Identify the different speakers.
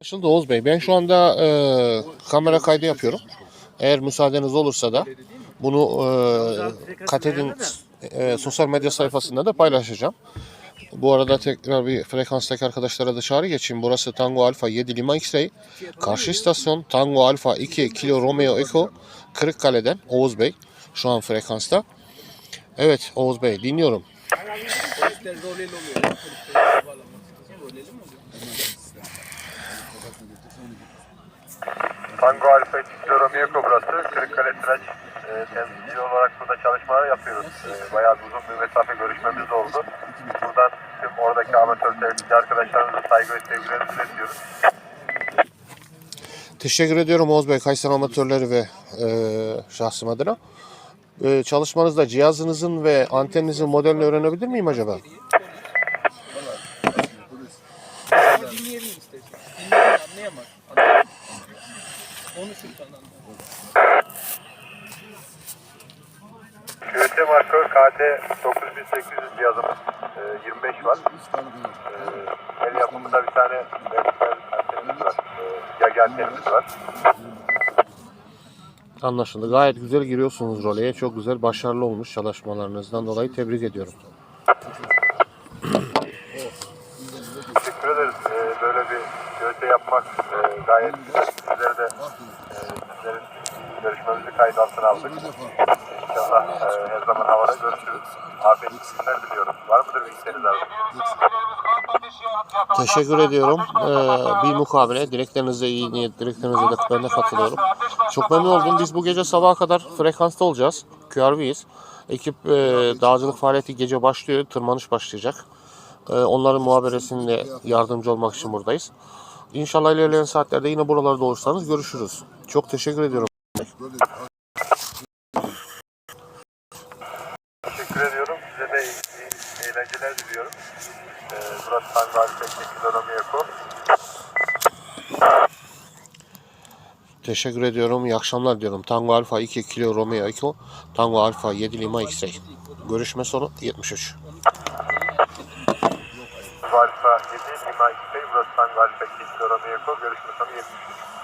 Speaker 1: Anlaşıldı Oğuz Bey. Ben şu anda e, kamera kaydı yapıyorum. Eğer müsaadeniz olursa da bunu e, Katedin e, sosyal medya sayfasında da paylaşacağım. Bu arada tekrar bir frekanstaki arkadaşlara da çağrı geçeyim. Burası Tango Alfa 7 Lima X-Ray. Karşı istasyon Tango Alfa 2 Kilo Romeo Echo Kırıkkale'den Oğuz Bey. Şu an frekansta. Evet Oğuz Bey dinliyorum.
Speaker 2: Tango Alfa Kilo Romeo burası. Kırıkkale Tıraş e, temsilci olarak burada çalışmalar yapıyoruz. E, bayağı uzun bir mesafe görüşmemiz oldu. Buradan tüm oradaki amatör temsilci arkadaşlarımıza saygı ve sevgilerimizi iletiyoruz.
Speaker 1: Teşekkür ediyorum Oğuz Bey, Kayseri amatörleri ve e, şahsım adına. E, çalışmanızda cihazınızın ve anteninizin modelini öğrenebilir miyim acaba?
Speaker 3: Dinleyelim istersen. Dinleyen anlayamaz. Konuşur falan.
Speaker 2: QT marka KT 9800 cihazımız e, 25 var. E, el yapımında bir tane vertikal antenimiz var. E, yagi antenimiz var.
Speaker 1: Anlaşıldı. Gayet güzel giriyorsunuz roleye. Çok güzel, başarılı olmuş çalışmalarınızdan dolayı tebrik ediyorum.
Speaker 2: Teşekkür ederiz. E, böyle bir QT yapmak e, gayet güzel. Sizleri de e, sizlerin kayıt altına aldık. İnşallah e, her zaman havada görüşürüz. Afiyetli günler diliyorum. Var mıdır bir abi?
Speaker 1: Teşekkür ediyorum. Ee, bir mukabele. Dileklerinize iyi niyet, dileklerinize de ben de katılıyorum. Çok memnun oldum. Biz bu gece sabaha kadar frekansta olacağız. QRV'yiz. Ekip e, dağcılık faaliyeti gece başlıyor. Tırmanış başlayacak. E, onların muhaberesinde yardımcı olmak için buradayız. İnşallah ilerleyen saatlerde yine buralarda olursanız görüşürüz. Çok teşekkür ediyorum.
Speaker 2: Teşekkür ediyorum. Size de iyi, iyi eğlenceler diliyorum. E, burası Tango Alfa Teknik Eko.
Speaker 1: Teşekkür ediyorum. İyi akşamlar diyorum. Tango Alfa 2 Kilo Romeo Echo. Tango Alfa 7 Lima X-Ray. Görüşme sonu 73.
Speaker 2: Tango Alfa 7 Lima X-Ray. Burası Tango Alfa 2 Eko. Görüşmek üzere. 73.